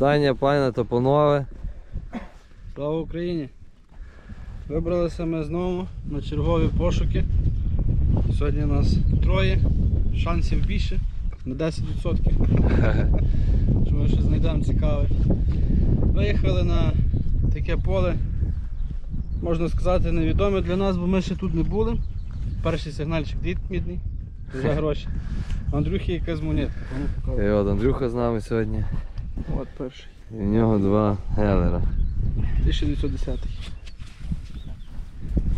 Вітання, пане та панове. Слава Україні! Вибралися ми знову на чергові пошуки. Сьогодні нас троє, шансів більше на 10%. Що ми ще знайдемо цікаве. Виїхали на таке поле, можна сказати, невідоме для нас, бо ми ще тут не були. Перший сигнальчик дід мідний за гроші. Андрюхи якась монетка. І от Андрюха з нами сьогодні. От перший. І в нього два гелера 1910.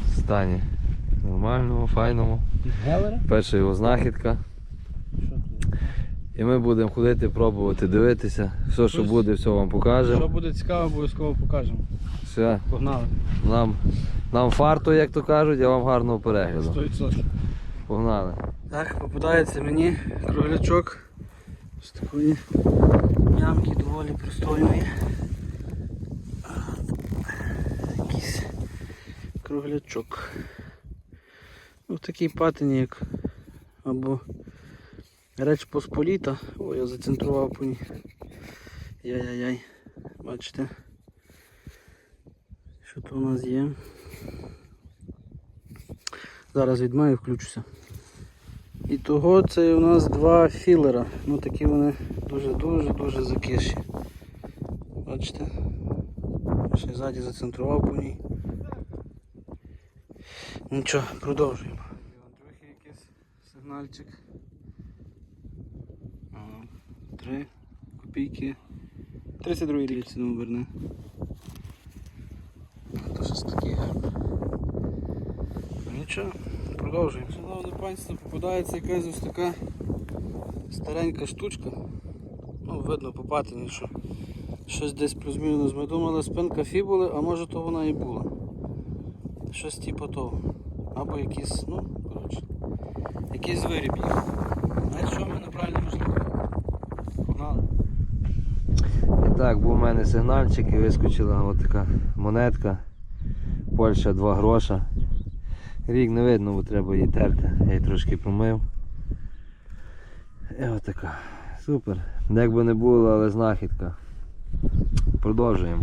в стані. Нормальному, файному. Гелера? Перша його знахідка. І ми будемо ходити, пробувати, дивитися. Все, що буде, все вам Що буде цікаво, обов'язково покажемо. Все, Погнали. нам, нам фарту, як то кажуть, а вам гарного перегляду. 100%. Погнали. Так, попадається мені круглячок з такої ямки доволі пристойної. Якийсь круглячок. Ну, в такій патині, як або реч Посполіта. Ой, я зацентрував по ній. Яй-яй-яй. Бачите? Що то у нас є? Зараз відмаю, включуся. І того це у нас два філера. Ну такі вони дуже-дуже-дуже закиші. Бачите? Ще ззаді зацентрував по ній. Нічого, продовжуємо. Андрюхи якийсь сигнальчик. Три копійки. 32 рік ціну оберне. То щось таке. Ну, Нічого, продовжуємо. Шановне панство, попадається якась ось така старенька штучка. Ну, видно по патині, що щось десь плюс-мінус. Ми думали спинка фібули, а може то вона і була. Щось типу того. Або якийсь, ну, коротше, якийсь виріб є. Знаєте, що ми на правильному шляху? Погнали. І так, був у мене сигнальчик і вискочила от така монетка. Польща 2 гроша. Рік не видно, бо треба її терти. Я її трошки промив. І от така. Супер. Як би не було, але знахідка. Продовжуємо.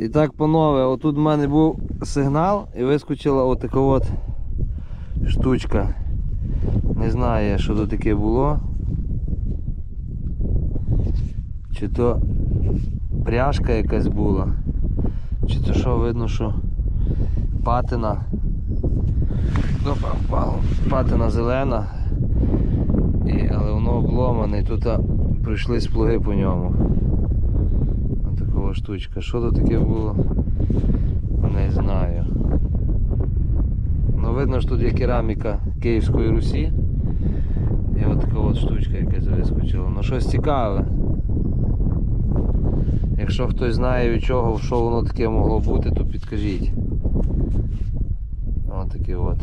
І так, панове, отут в мене був сигнал і вискочила отака от штучка. Не знаю, що тут таке було. Чи то пряжка якась була, чи то що видно, що патина. Опа, впало. Патина зелена, і, але воно обломане, і тут прийшли сплуги по ньому. Ось такова штучка. Що то таке було? Не знаю. Ну видно, що тут є кераміка Київської Русі. І от така от штучка якась вискочила. Ну щось цікаве. Якщо хтось знає від чого, що воно таке могло бути, то підкажіть. Ось от.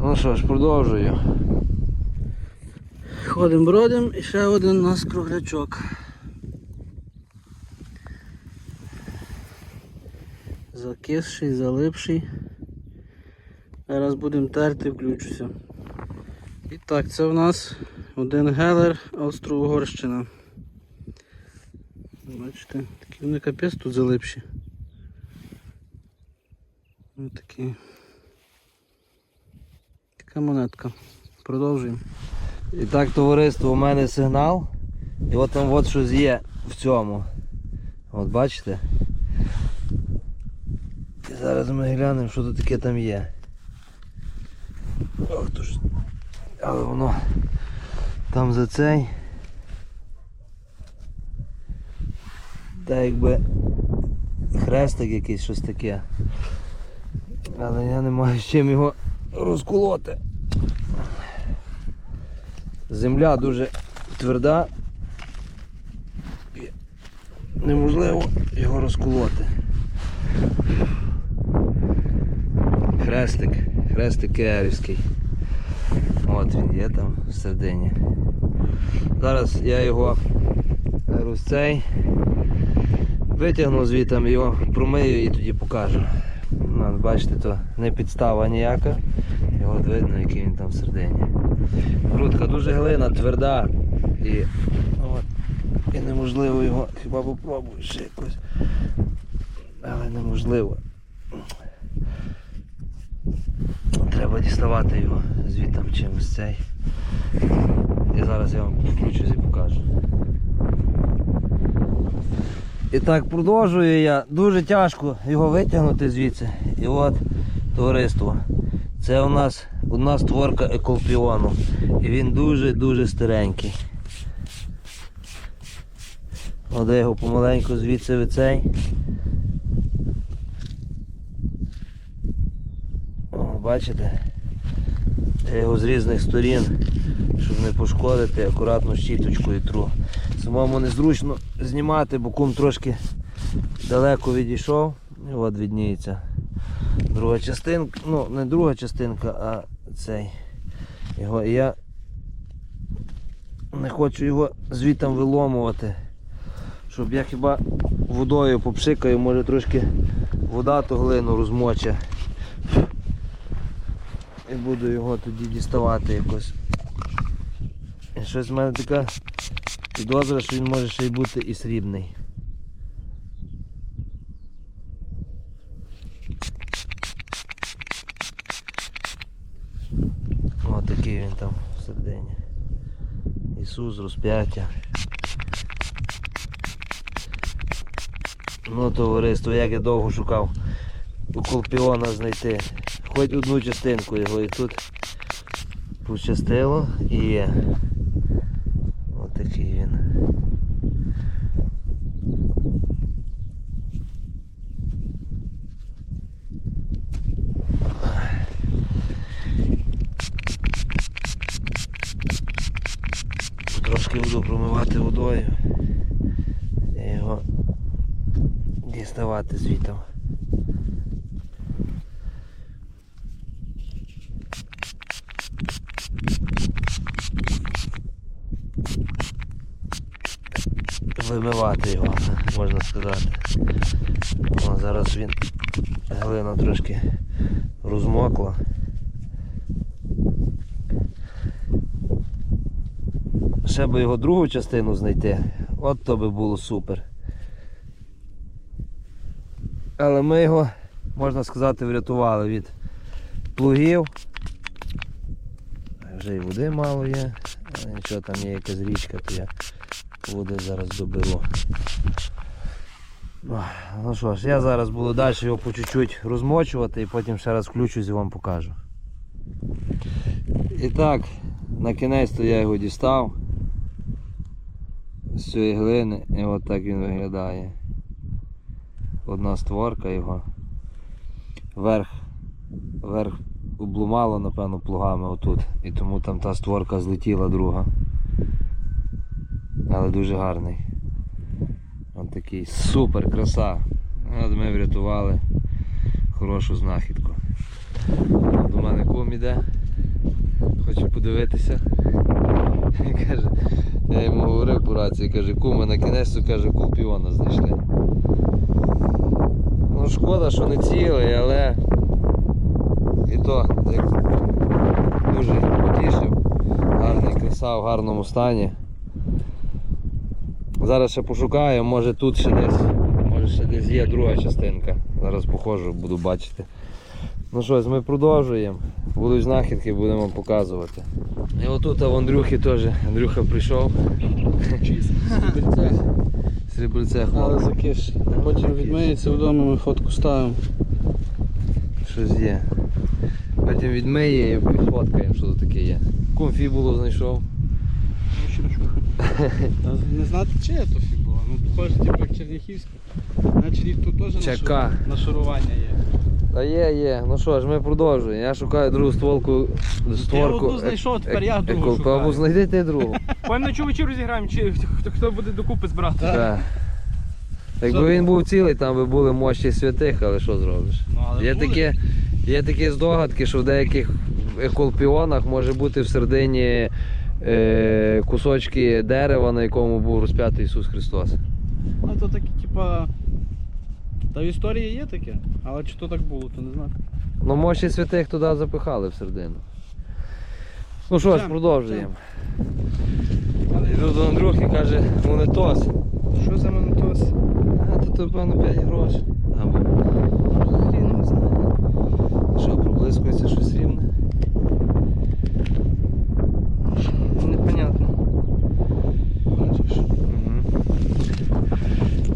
Ну що ж, продовжую. Ходим бродим і ще один у нас круглячок. Закисший, залипший. Зараз будемо терти, включуся. І так, це у нас один гелер Австро-Угорщина. Бачите, такі вони капець тут залипші. Такі. Така монетка. Продовжуємо. І так, товариство, у мене сигнал. І от там от щось є в цьому. От бачите? І зараз ми глянемо, що тут таке там є. Ох то ж. Але воно там за цей. Та якби хрестик якийсь щось таке. Але я не маю з чим його розколоти. Земля дуже тверда. І неможливо його розколоти. Хрестик, хрестик київський. От він є там всередині. Зараз я його розцей витягну звідти, його промию і тоді покажу. Ну, бачите, то не підстава ніяка. І от видно, який він там всередині. Грудка дуже глина, тверда. І, от, і неможливо його, хіба попробую ще якось. Але неможливо. Треба діставати його звідти чимось цей. І зараз я вам включусь і покажу. І так продовжую я. Дуже тяжко його витягнути звідси. І от товариство. Це у нас одна створка еколпіону. І він дуже-дуже старенький. Я його помаленьку звідси від цей. О, бачите? Я його з різних сторін, щоб не пошкодити, акуратно щіточкою тру. Самому незручно знімати, бо кум трошки далеко відійшов. І от відніється. Друга частинка, ну не друга частинка, а цей. Його. І я не хочу його звітом виломувати. Щоб я хіба водою попшикаю, може трошки вода ту глину розмоче. І буду його тоді діставати якось. І щось в мене така підозра, що він може ще й бути і срібний. Ось такий він там всередині. Ісус, розп'яття. Ну, товариство, як я довго шукав у Колпіона знайти. Хоч одну частинку його і тут пощастило і є. Такий. Трошки буду промивати водою і його діставати звітом. Вимивати його, можна сказати. О, зараз він глина трошки розмокла. Ще би його другу частину знайти, от то би було супер. Але ми його, можна сказати, врятували від плугів. Вже і води мало є, але нічого там є якась річка, то я води зараз доберу. Ох, Ну що ж, я зараз буду далі його по чуть-чуть розмочувати і потім ще раз включусь і вам покажу. І так, на кінець то я його дістав з цієї глини і от так він виглядає. Одна створка його. Верх, верх облумало, напевно, плугами отут. І тому там та створка злетіла друга. Але дуже гарний. Ось такий супер краса. От ми врятували хорошу знахідку. До мене кум іде. Хоче подивитися. Каже, я йому говорив по рації, каже, куме, на кінець каже, кулпіона знайшли. Ну шкода, що не цілий, але і то як дуже потішив. Гарний краса в гарному стані. Зараз ще пошукаю, може тут ще десь, може ще десь є друга частинка. Зараз походжу, буду бачити. Ну що, ми продовжуємо. Будуть знахідки, будемо показувати. І отут в Андрюхи теж. Андрюха прийшов. Срібрицех. Але закиш. Потім відмиється вдома, ми фотку ставимо. Щось є. Потім відмиє і фоткаємо, що тут таке є. Кумфі було знайшов. Не знати, чи я то фібула. Ну, похоже, типу як Черняхівська. Значить їх тут теж Чека. нашару- нашарування є. Та є, є. Ну що ж, ми продовжуємо. Я шукаю другу стволку, створку. одну знайшов, тепер я ек- другу шукаю. Або знайди ти другу. Певно, на чувачі розіграємо, чи хто, хто буде докупи збирати. Так. Якби він був цілий, там би були мощі святих, але що зробиш? Ну, але Є такі, є такі здогадки, що в деяких еколпіонах може бути всередині е, кусочки дерева, на якому був розп'ятий Ісус Христос. А то такі, типа, Та в історії є таке, але чи то так було, то не знаю. Ну, мощі святих туди запихали всередину. Ну що ж, продовжуємо. Йду до Андрюхи, каже, монетос. Що за монотос? А то, то певно 5 грошей. Або Хрін не знаю. що, проблискується щось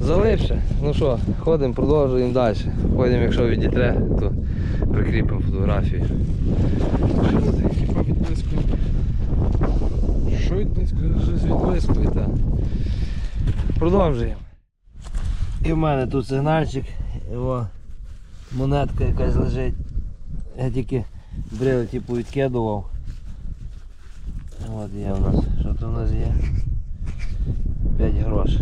Залипше. Ну що, ходимо, продовжуємо далі. Ходимо, якщо відітре, то прикріпимо фотографію. Хіба відблискує. Що відблискує? Щось відблискує, так. Продовжуємо. І в мене тут сигнальчик, його монетка якась лежить. Я тільки брили типу відкидував. От є у нас. Що тут у нас є? 5 грошей.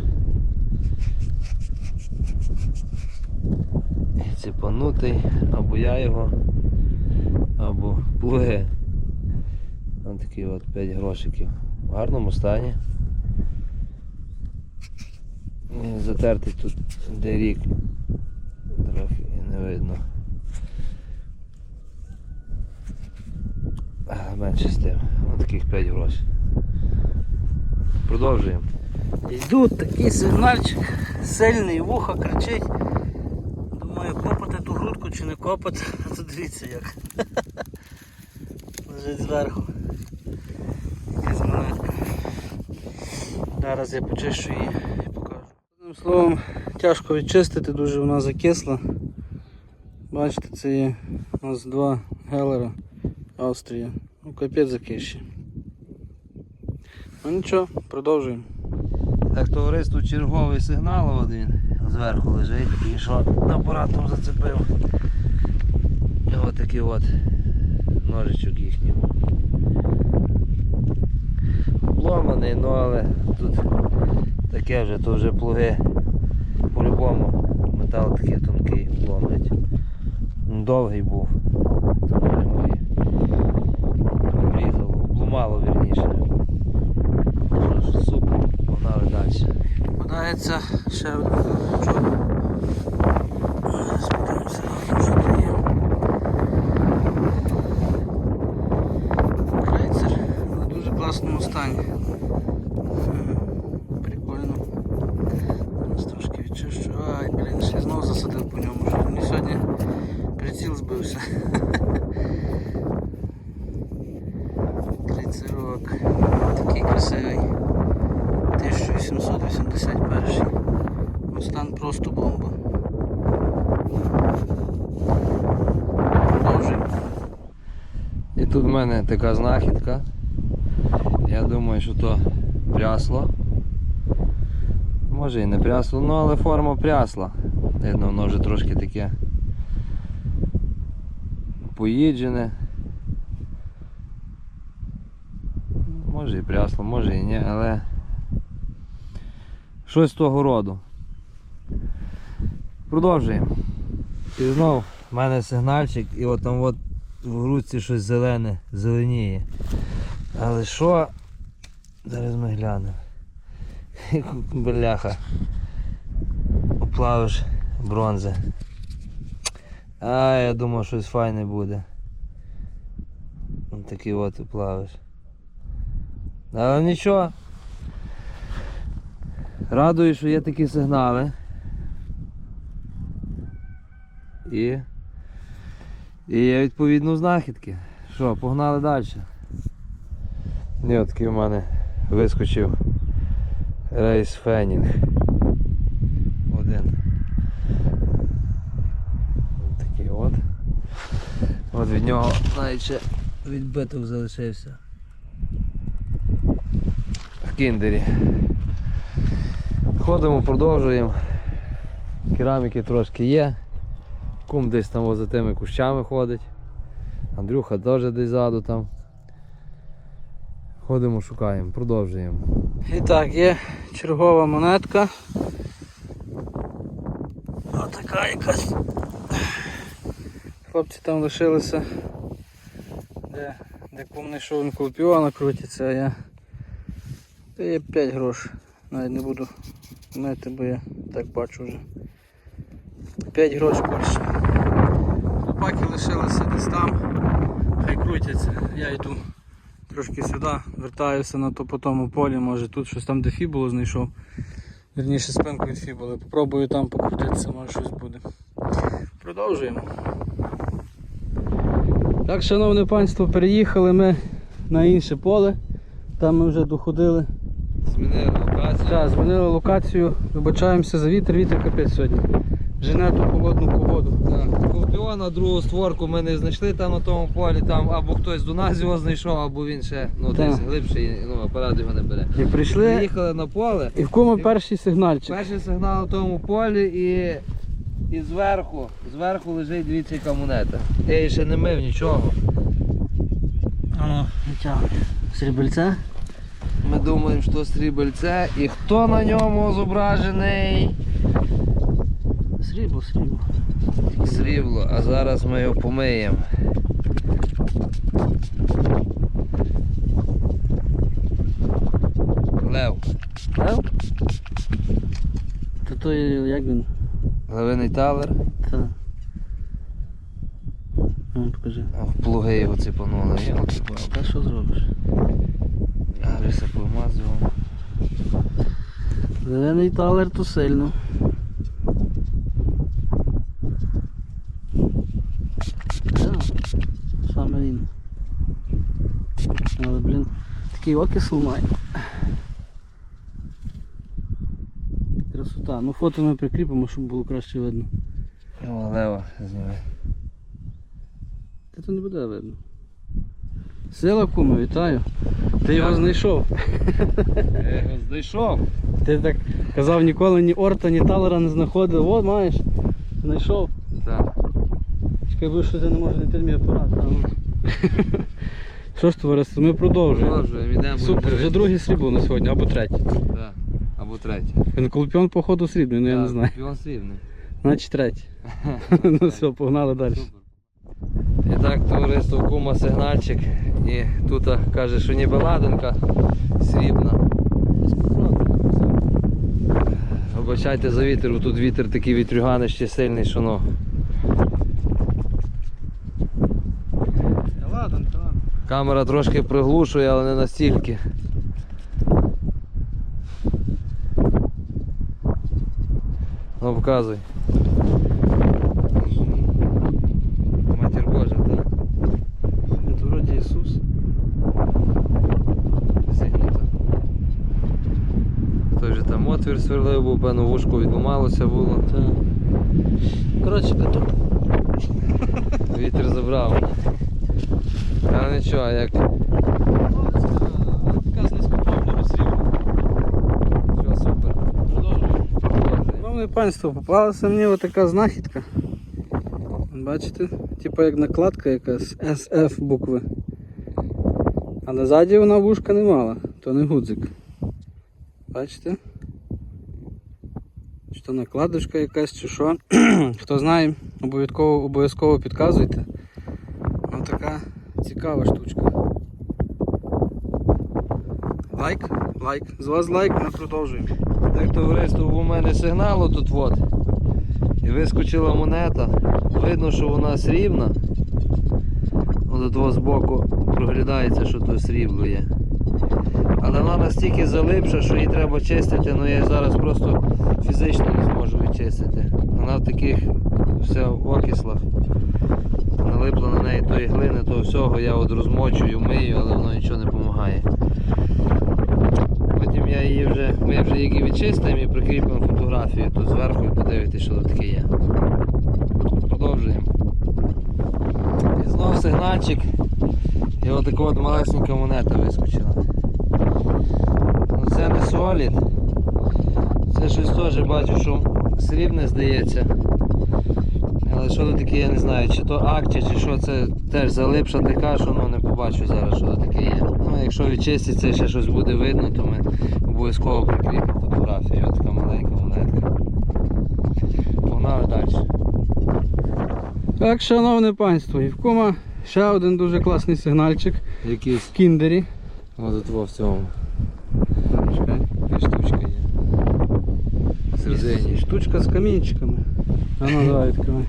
Ціпанутий, або я його, або плуги. Ось такий от 5 грошиків. В гарному стані. Затертий тут де рік. Трохи не видно. Менше з тим. Ось таких 5 грошей. Продовжуємо. Йдуть такий сигнальчик, сильний, вуха кричить. Думаю, копати ту грудку чи не копати, а то дивіться як. Лежить зверху. Зараз я почищу її і покажу. Одним словом, тяжко відчистити, дуже вона закисла. Бачите, це є у нас два гелера Австрія. Ну капець закищі. Ну нічого, продовжуємо. Так, товариство черговий сигнал він зверху лежить і що апаратом зацепив. От такий от ножичок їхній. Обломаний, ну але тут таке вже, то вже плуги по-любому. Метал такий тонкий ломить. Ну, Довгий був. Тому його і обрізало, обломало вірніше. Що ж, супер, погнали далі. Подається ще один жучок. Зараз подивимося, що це є. Крейцер на дуже класному стані. Мгм. Прикольно. Зараз трошки відчищу. Ай, блін, ще знову засадив по ньому. Що мені сьогодні приціл збився. Крейцерок. Такий красивий. 1881. Ну, Стан просто бомба. Продовжуємо. І тут в мене така знахідка. Я думаю, що то прясло. Може і не прясло, ну але форма прясла. Видно, воно вже трошки таке поїджене. Може і прясло, може і ні, але щось з того роду. Продовжуємо. І знову в мене сигнальчик і от там от в грудці щось зелене, зеленіє. Але що? Зараз ми глянемо. Бляха. Оплавиш бронзи. А, я думав, щось файне буде. Ось Такий от оплавиш. Але нічого. Радую, що є такі сигнали. І і є відповідно знахідки. Що, погнали далі. І от такий у мене вискочив рейс Фенінг. Один. Ось такий от. От від нього навіть ще відбиток залишився. В кіндері. Ходимо, продовжуємо. Кераміки трошки є. Кум десь там за тими кущами ходить. Андрюха теж десь ззаду там. Ходимо, шукаємо, продовжуємо. І так, є чергова монетка. Отака якась. Хлопці там лишилися. Де, де кум не йшов, він коло крутиться, а я. Це є 5 грошей. Навіть не буду мити, бо я так бачу вже. 5 грош Польща. Хлопаки лишилися десь там. Хай крутяться. Я йду трошки сюди, вертаюся на то по тому полі, може тут щось там де фібулу знайшов. Вірніше спинку від фібули. Попробую там покрутитися, може щось буде. Продовжуємо. Так, шановне панство, переїхали ми на інше поле. Там ми вже доходили. Змінили локацію. Так, змінили локацію, вибачаємося за вітер, вітер капець сьогодні. Жене ту холодну погоду. Так, Скорпіона, другу створку ми не знайшли там на тому полі, там або хтось до нас його знайшов, або він ще ну, Так. десь глибший, ну, апарат його не бере. І прийшли, Приїхали на поле, і в кому перший сигнальчик. перший сигнал на тому полі і, і зверху, зверху лежить дивіться яка монета. Я її ще не мив нічого. Ано, витягуй. Срібельце? Ми думаємо, що срібельце і хто на ньому зображений? Срібло, срібло. Срібло, а зараз ми його помиємо. Лев. Лев? То той, як він? Левиний талер. Та. Ну, покажи. А в плуги його. Йолки-палки. Та що зробиш? Я вже все помазував. Зелений талер то сильно. Так, Саме він. Але, блін, такий окисел. Красота. Ну фото ми прикріпимо, щоб було краще видно. О, лева зніме. Та то не буде видно. Сила куми, вітаю. Ти його знайшов. Я його знайшов. Ти так казав, ніколи ні орта, ні талера не знаходив. От маєш. Знайшов. Так. Чекай, бо що ти не може знайти мій апарат. Що ж, товариство, ми продовжуємо. Продовжуємо, йдемо. Супер, вже друге срібло на сьогодні, або третє. Так. Або третє. Колпіон, походу, срібний, ну я не знаю. Піон срібний. Значить третє. ну все, погнали далі. І так, товариство кума сигнальчик. І тут каже, що ніби ладанка срібна. Вибачайте за вітер, бо тут вітер такий вітрюганий ще сильний, що ну. Та ладно, та ладно. Камера трошки приглушує, але не настільки. Ну показуй. Матір Божа, так? Це вроді Ісус. Зігнута. Той же там отвір сверлив, був, певно, вушко відламалося було. Та. Коротше, то Вітер забрав. Але нічого, як все супер. Продовжуємо. Шановне панство, попалася мені отака знахідка. Бачите? Типу як накладка якась SF букви. Але ззаді вона вушка не мала, то не гудзик. Бачите? Чи то накладочка якась, чи що. Хто знає, обов'язково обов'язково підказуйте. Цікава штучка. Лайк, лайк. З вас лайк, ми продовжуємо. Так, товариство, у мене сигналу тут от. І вискочила монета. Видно, що вона срібна. От того збоку проглядається, що то срібло є. Але вона настільки залипша, що її треба чистити, але я зараз просто фізично не зможу відчистити. Вона в таких все в окислах. Неї тої глини, того всього, я от розмочую, мию, але воно нічого не допомагає. Потім я її вже, ми вже її відчистимо і прикріпимо фотографію тут зверху і подивитися, що тут таке є. Продовжуємо. І знов сигнальчик. І отака от малесенька монета вискочила. Ну це не солід. Це щось теж бачу, що срібне здається. Що тут таке, я не знаю, чи то акція, чи що це теж залипша така, що ну, не побачу зараз, що тут таке є. Ну, якщо відчиститься ще щось буде видно, то ми обов'язково прикріпимо фотографію. Ось така маленька монетка. Погнали далі. Так, шановне панство, і в кума ще один дуже класний сигнальчик Якийсь в кіндері. ось тут в цьому. Така штучка є. Всередині. штучка з камінчиками. А ну давай відкривай.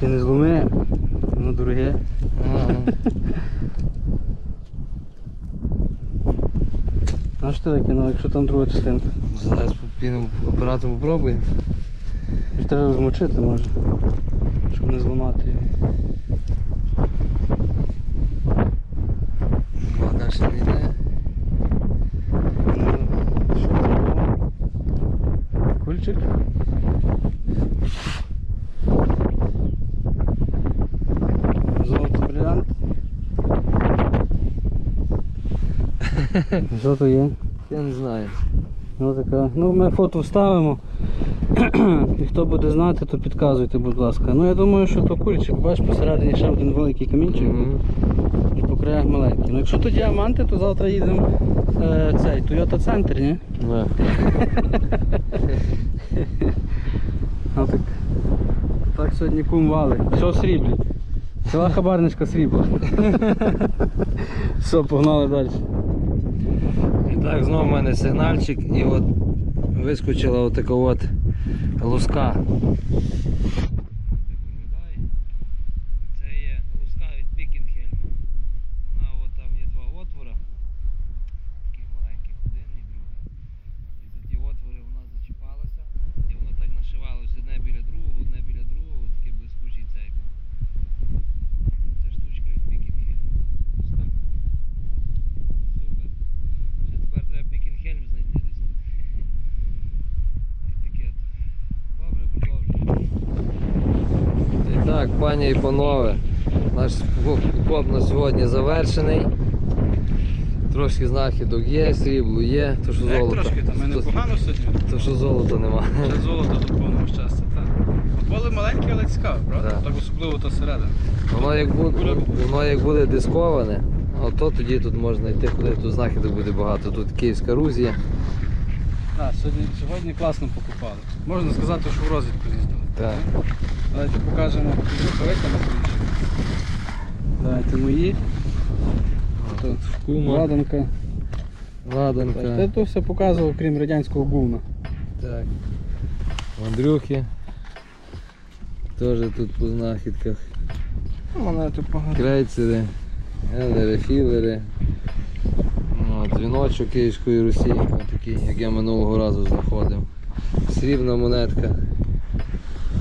Ти не зломи, воно дороге. Ага. А що ти викинув, якщо там друга частинка? Зараз підемо апаратом попробуємо. Треба змочити може, щоб не зламати її. Вода ще не йде. Ну? Кульчик? Золото бриллиант. Що то є? Я не знаю. Ну така. Ну ми фото вставимо. І хто буде знати, то підказуйте, будь ласка. Ну я думаю, що то кульчик, бачиш, посередині ще один великий камінчик Мгм. і по краях маленький. Ну якщо то діаманти, то завтра їдемо е, цей Toyota Центр, ні? Да. А так, так сьогодні кум валить. Все в сріблі. Ціла хабарничка срібла. Все, погнали далі. Так, знову в мене сигнальчик і от вискочила отака от луска. Це є луска від Пікінгельма. Вона от там є два отвора. Таких маленьких один і другий. І за ті отвори вона зачіпалася. І воно так нашивалося одне біля другого, одне біля другого, такий блискучий цей був. Це штучка від Пікінгельма. Луска. Супер. Ще тепер треба Пікінгельм знайти десь тут. Етикет. Добре, продовжуємо. І так, пані і панове, наш коп на сьогодні завершений. Трошки знахідок є, срібло є, то що золото. там мене погано сьогодні. то що золота нема. Ще золото до повного щастя, так. Поле маленьке, але цікаве, правда? Так. Так особливо та середина. Воно як буде, воно як буде дисковане, то тоді тут можна йти, куди тут знахідок буде багато. Тут Київська Рузія. Так, сьогодні, сьогодні класно покупали. Можна сказати, що в розвідку з'їздили. Так. Давайте покажемо. На ключ. Давайте мої. Тут кума. Ладанка. Ладанка. Та то все показував, крім радянського гумна. Так. В Андрюхи. Теж тут по знахідках. Мене тут погано. Крейцери, елери, філери. Ну, Дзвіночок Київської Русі, отакий, як я минулого разу знаходив. Срібна монетка.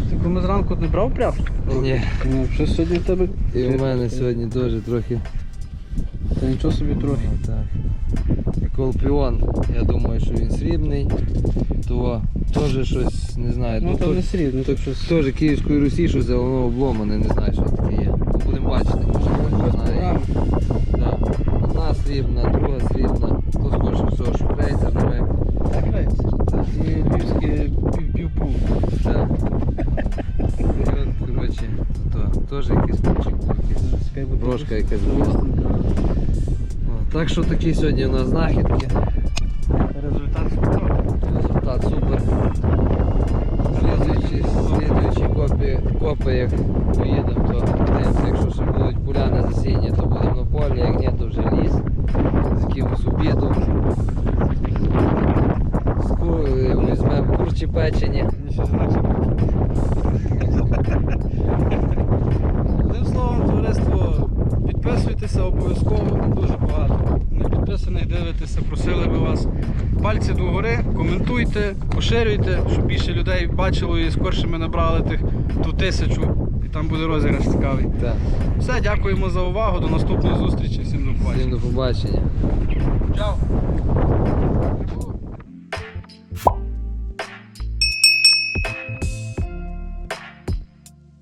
Ти коли зранку не брав пряжку? Ні. Ну, що сьогодні в тебе? І у мене сьогодні теж трохи. Та нічого собі трохи. Так. Колпіон, я думаю, що він срібний. То теж щось, не знаю. Ну то- то- не срібно, так щось. Теж Київської Русі, щось але воно обломане, не знаю, що таке є. Ну, будемо бачити, може знає. Да. Одна срібна, друга срібна. То скорше всього, що крейцер нове. Так, Так. І львівське пів- півпул. Так. Коротше, то, теж якийсь брошка якась була. Так що такі сьогодні у нас знахідки. Результат супер. Результат супер. Слідуючі, копи, копи, як поїдемо, то подивимося, якщо ще будуть поляни засіння, то будемо на полі, як ні, то вже ліс. З якимось е, Візьмемо курчі печені. Мені щось інакше Одним словом, товариство, підписуйтеся обов'язково, дуже багато. Не підписаних дивитеся, просили би вас. Пальці догори, коментуйте, поширюйте, щоб більше людей бачило і скорше ми набрали тих ту тисячу. І там буде розіграш цікавий. Так, Все, дякуємо за увагу. До наступної зустрічі. Всім до побачення. всім до побачення. Чао!